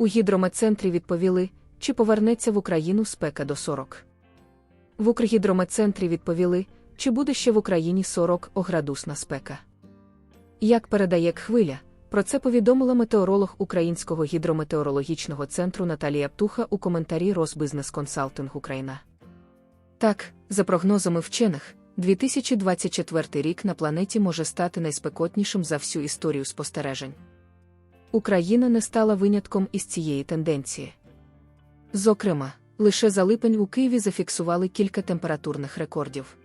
У гідрометцентрі відповіли, чи повернеться в Україну спека до 40. В Укргідрометцентрі відповіли, чи буде ще в Україні 40 градусна спека. Як передає хвиля, про це повідомила метеоролог Українського гідрометеорологічного центру Наталія Птуха у коментарі Росбизнес Консалтинг Україна. Так, за прогнозами вчених, 2024 рік на планеті може стати найспекотнішим за всю історію спостережень. Україна не стала винятком із цієї тенденції. Зокрема, лише за липень у Києві зафіксували кілька температурних рекордів.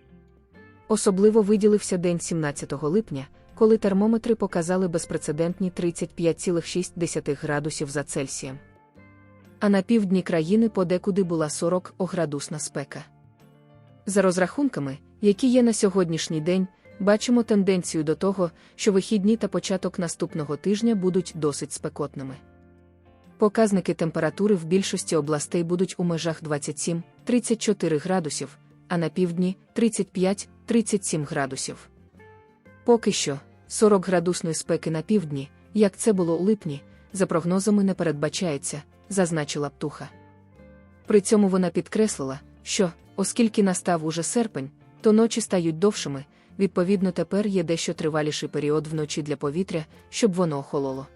Особливо виділився день 17 липня, коли термометри показали безпрецедентні 35,6 градусів за Цельсієм. А на півдні країни подекуди була 40 градусна спека. За розрахунками, які є на сьогоднішній день, бачимо тенденцію до того, що вихідні та початок наступного тижня будуть досить спекотними. Показники температури в більшості областей будуть у межах 27-34 градусів, а на півдні 35-37 градусів. Поки що, 40 градусної спеки на півдні, як це було у липні, за прогнозами не передбачається, зазначила Птуха. При цьому вона підкреслила, що, оскільки настав уже серпень, то ночі стають довшими, відповідно, тепер є дещо триваліший період вночі для повітря, щоб воно охололо.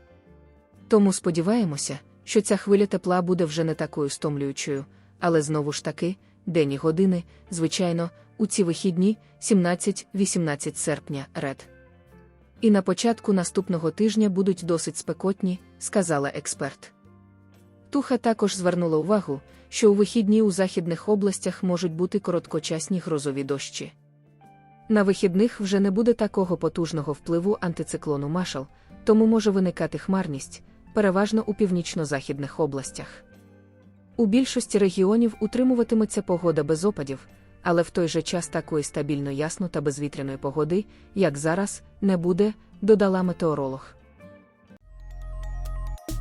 Тому сподіваємося, що ця хвиля тепла буде вже не такою стомлюючою, але знову ж таки, день і години, звичайно, у ці вихідні, 17-18 серпня, ред. І на початку наступного тижня будуть досить спекотні, сказала експерт. Туха також звернула увагу, що у вихідні у західних областях можуть бути короткочасні грозові дощі. На вихідних вже не буде такого потужного впливу антициклону Машал, тому може виникати хмарність, переважно у північно-західних областях. У більшості регіонів утримуватиметься погода без опадів, але в той же час такої стабільно ясно та безвітряної погоди, як зараз, не буде, додала метеоролог.